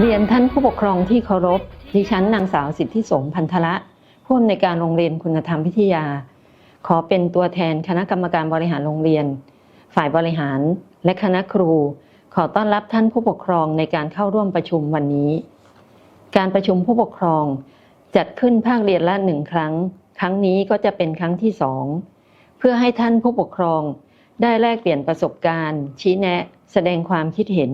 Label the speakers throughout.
Speaker 1: เรียนท่านผู้ปกครองที่เคารพ ดิฉันนางสาวสิทธิสมพันธละผู้อำนวยการโรงเรียนคุณธรรมพิทยา ขอเป็นตัวแทนคณะกรรมการบริหารโรงเรียน ฝ่ายบริหารและคณะครู ขอต้อนรับท่านผู้ปกครองในการเข้าร่วมประชุมวันนี้ การประชุมผู้ปกครอง จัดขึ้นภาคเรียนละหนึ่งครั้ง ครั้งนี้ก็จะเป็นครั้งที่สองเพื่อให้ท่านผู้ปกครอง ได้แลกเปลี่ยนประสบการณ์ ชี้แนะ แสดงความคิดเห็น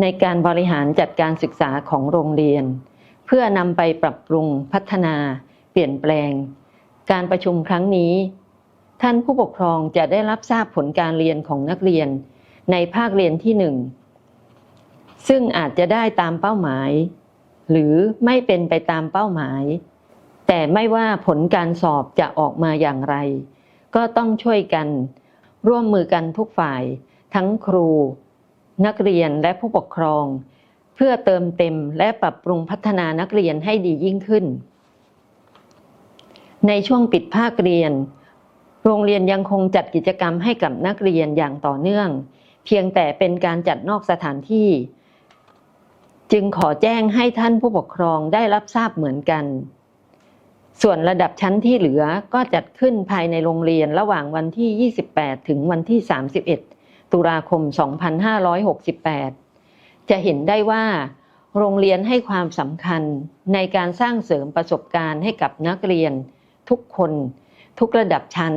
Speaker 1: ในการบริหารจัดการศึกษาของโรงเรียน เพื่อนำไปปรับปรุงพัฒนา เปลี่ยนแปลง การประชุมครั้งนี้ ท่านผู้ปกครองจะได้รับทราบผลการเรียนของนักเรียน ในภาคเรียนที่หนึ่งซึ่งอาจจะได้ตามเป้าหมาย หรือไม่เป็นไปตามเป้าหมาย แต่ไม่ว่าผลการสอบจะออกมาอย่างไร ก็ต้องช่วยกัน ร่วมมือกันทุกฝ่าย ทั้งครู นักเรียนและผู้ปกครอง เพื่อเติมเต็มและปรับปรุงพัฒนานักเรียนให้ดียิ่งขึ้น ในช่วงปิดภาคเรียน โรงเรียนยังคงจัดกิจกรรมให้กับนักเรียนอย่างต่อเนื่อง เพียงแต่เป็นการจัดนอกสถานที่ จึงขอแจ้งให้ท่านผู้ปกครองได้รับทราบเหมือนกันส่วนระดับชั้นที่เหลือก็จัดขึ้นภายในโรงเรียนระหว่างวันที่ 28 ถึงวันที่ 31 ตุลาคม 2568 จะเห็นได้ว่า โรงเรียนให้ความสำคัญในการสร้างเสริมประสบการณ์ให้กับนักเรียน ทุกคน ทุกระดับชั้น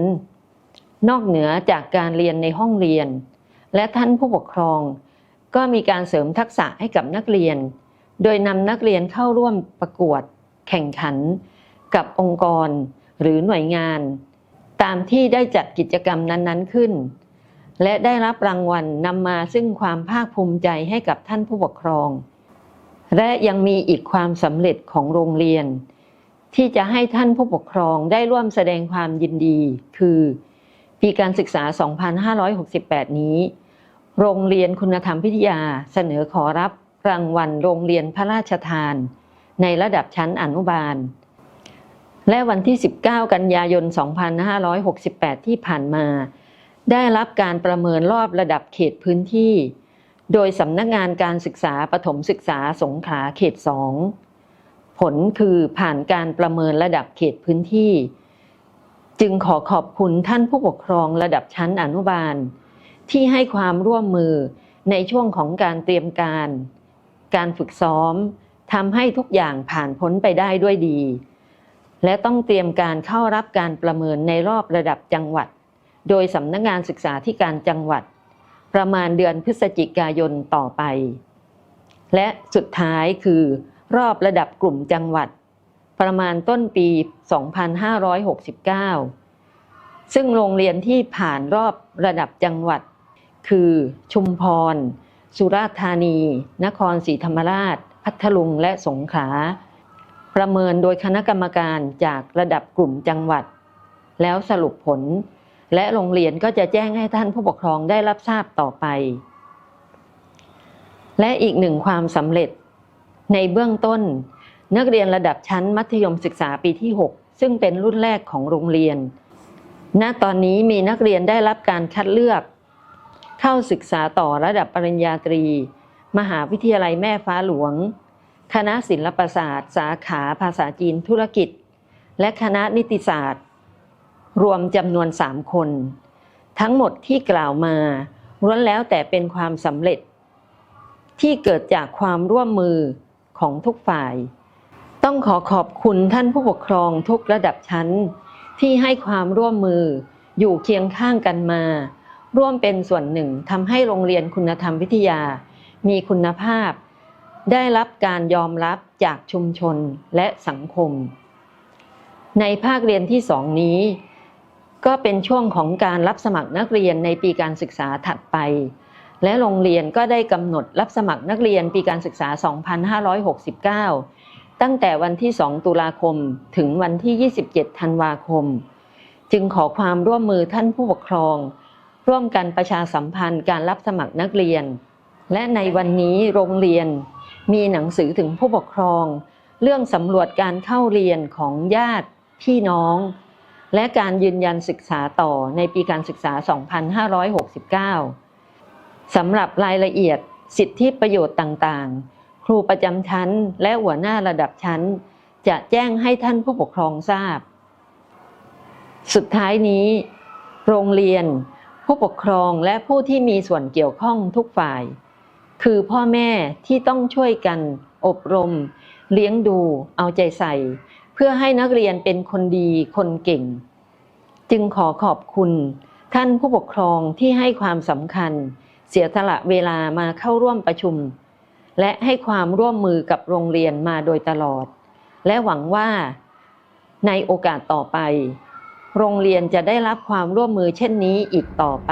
Speaker 1: นอกเหนือจากการเรียนในห้องเรียน และท่านผู้ปกครอง ก็มีการเสริมทักษะให้กับนักเรียน โดยนำนักเรียนเข้าร่วมประกวด แข่งขัน กับองค์กร หรือหน่วยงาน ตามที่ได้จัดกิจกรรมนั้น ๆ ขึ้น และได้รับรางวัลนำมาซึ่งความภาคภูมิใจให้กับท่านผู้ปกครอง และยังมีอีกความสำเร็จของโรงเรียน ที่จะให้ท่านผู้ปกครองได้ร่วมแสดงความยินดี คือ ปีการศึกษา 2568 นี้ โรงเรียนคุณธรรมพิทยาเสนอขอรับรางวัลโรงเรียนพระราชทาน ในระดับชั้นอนุบาล และวันที่ 19 กันยายน 2568 ที่ผ่านมา ได้รับการประเมินรอบระดับเขตพื้นที่ โดยสำนักงานการศึกษาปฐมศึกษาสงขลาเขต 2 ผลคือผ่านการประเมินระดับเขตพื้นที่ จึงขอขอบคุณท่านผู้ปกครองระดับชั้นอนุบาล ที่ให้ความร่วมมือในช่วงของการเตรียมการ การฝึกซ้อมทำให้ทุกอย่างผ่านพ้นไปได้ด้วยดี และต้องเตรียมการเข้ารับการประเมินในรอบระดับจังหวัด โดยสำนักงานศึกษาธิการจังหวัด ประมาณเดือนพฤศจิกายนต่อไป และสุดท้ายคือ รอบระดับกลุ่มจังหวัด ประมาณต้นปี 2569 ซึ่งโรงเรียนที่ผ่านรอบระดับจังหวัด คือชุมพร สุราษฎร์ธานี นครศรีธรรมราช พัทลุงและสงขลาประเมินโดยคณะกรรมการจากระดับกลุ่มจังหวัด แล้วสรุปผล และโรงเรียนก็จะแจ้งให้ท่านผู้ปกครองได้รับทราบต่อไป และอีกหนึ่งความสำเร็จ ในเบื้องต้น นักเรียนระดับชั้นมัธยมศึกษาปีที่ 6 ซึ่งเป็นรุ่นแรกของโรงเรียน ณ ตอนนี้มีนักเรียนได้รับการคัดเลือก เข้าศึกษาต่อระดับปริญญาตรี มหาวิทยาลัยแม่ฟ้าหลวง คณะศิลปศาสตร์ สาขาภาษาจีนธุรกิจ และคณะนิติศาสตร์ รวมจำนวน3คน ทั้งหมดที่กล่าวมาล้วนแล้วแต่เป็นความสำเร็จ ที่เกิดจากความร่วมมือของทุกฝ่าย ต้องขอขอบคุณท่านผู้ปกครองทุกระดับชั้น ที่ให้ความร่วมมืออยู่เคียงข้างกันมา ร่วมเป็นส่วนหนึ่งทำให้โรงเรียนคุณธรรมวิทยา มีคุณภาพ ได้รับการยอมรับจากชุมชนและสังคม ในภาคเรียนที่สองนี้ ก็เป็นช่วงของการรับสมัครนักเรียนในปีการศึกษาถัดไป และโรงเรียนก็ได้กำหนดรับสมัครนักเรียนปีการศึกษา 2569 ตั้งแต่วันที่ 2 ตุลาคมถึงวันที่ 27 ธันวาคม จึงขอความร่วมมือท่านผู้ปกครอง ร่วมกันประชาสัมพันธ์การรับสมัครนักเรียน และในวันนี้โรงเรียนมีหนังสือถึงผู้ปกครอง เรื่องสำรวจการเข้าเรียนของญาติพี่น้อง และการยืนยันศึกษาต่อในปีการศึกษา 2569 สำหรับรายละเอียดสิทธิประโยชน์ต่างๆ ครูประจำชั้นและหัวหน้าระดับชั้น จะแจ้งให้ท่านผู้ปกครองทราบ สุดท้ายนี้ โรงเรียน ผู้ปกครองและผู้ที่มีส่วนเกี่ยวข้องทุกฝ่าย คือพ่อแม่ที่ต้องช่วยกัน อบรม เลี้ยงดู เอาใจใส่ เพื่อให้นักเรียนเป็นคนดีคนเก่ง จึงขอขอบคุณ ท่านผู้ปกครองที่ให้ความสำคัญ เสียสละเวลามาเข้าร่วมประชุม และให้ความร่วมมือกับโรงเรียนมาโดยตลอด และหวังว่าในโอกาสต่อไป โรงเรียนจะได้รับความร่วมมือเช่นนี้อีกต่อไป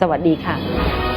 Speaker 1: สวัสดีค่ะ